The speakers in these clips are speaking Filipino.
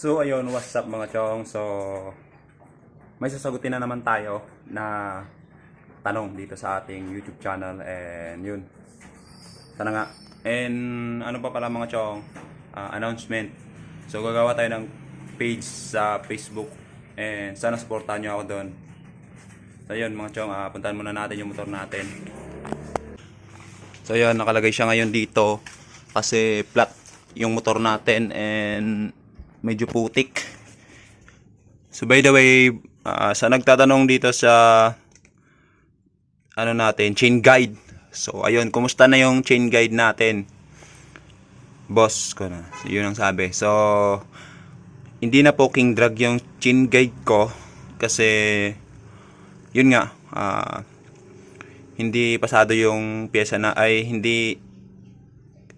So ayun, what's up mga chong? So may sasagutin na naman tayo na tanong dito sa ating YouTube channel and yun. Sana nga. And ano pa pala mga chong? Ah, announcement. So gagawa tayo ng page sa Facebook and sana supportahan nyo ako doon. So yun mga chong, ah, puntahan muna natin yung motor natin. So yun, nakalagay siya ngayon dito kasi flat yung motor natin and medyo putik. So by the way, ah, sa nagtatanong dito sa ano natin, chain guide. So ayun, kumusta na yung chain guide natin? Boss ko na. Yun ang sabi. So hindi na po king drag yung chain guide ko kasi yun nga ah, hindi pasado yung pyesa na ay hindi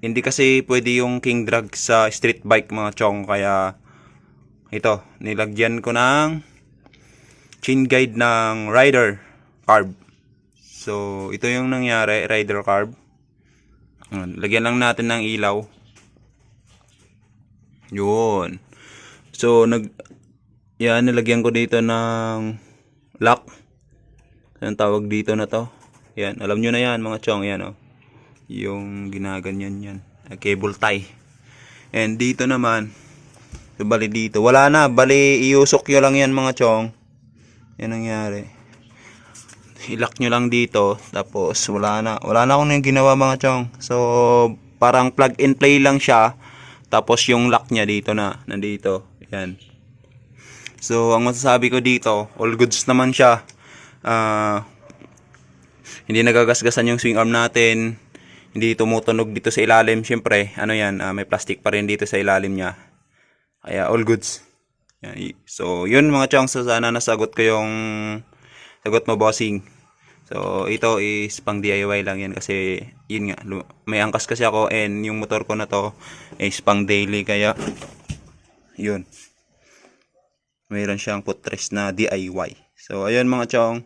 hindi kasi pwede yung king drag sa street bike mga chong. Kaya ito nilagyan ko ng chain guide ng rider carb. So ito yung nangyari rider carb. Lagyan lang natin ng ilaw. Yun. So nag yan nilagyan ko dito ng lock. Anong tawag dito na to? Yan, alam nyo na yan mga chong, yan oh. Yung ginaganyan yan. Ah, Cable tie. And dito naman, so bali dito, wala na, bali iusok nyo lang yan mga chong. Yan nangyari. Ilock nyo lang dito, tapos wala na. Wala na akong yung ginawa mga chong. So, parang plug and play lang siya. Tapos yung lock niya dito na, nandito. Yan. So, ang masasabi ko dito, all goods naman siya. Ah, hindi nagagasgasan yung swing arm natin. Hindi tumutunog dito sa ilalim. Siyempre, ano yan, ah, may plastic pa rin dito sa ilalim niya. Kaya all goods. Yan, So, yun mga chong. So, sana nasagot ko yung sagot mo, bossing. So, ito is pang DIY lang yan kasi yun nga, may angkas kasi ako and yung motor ko na to is pang daily kaya yun. Mayroon siyang footrest na DIY. So, ayun mga chong.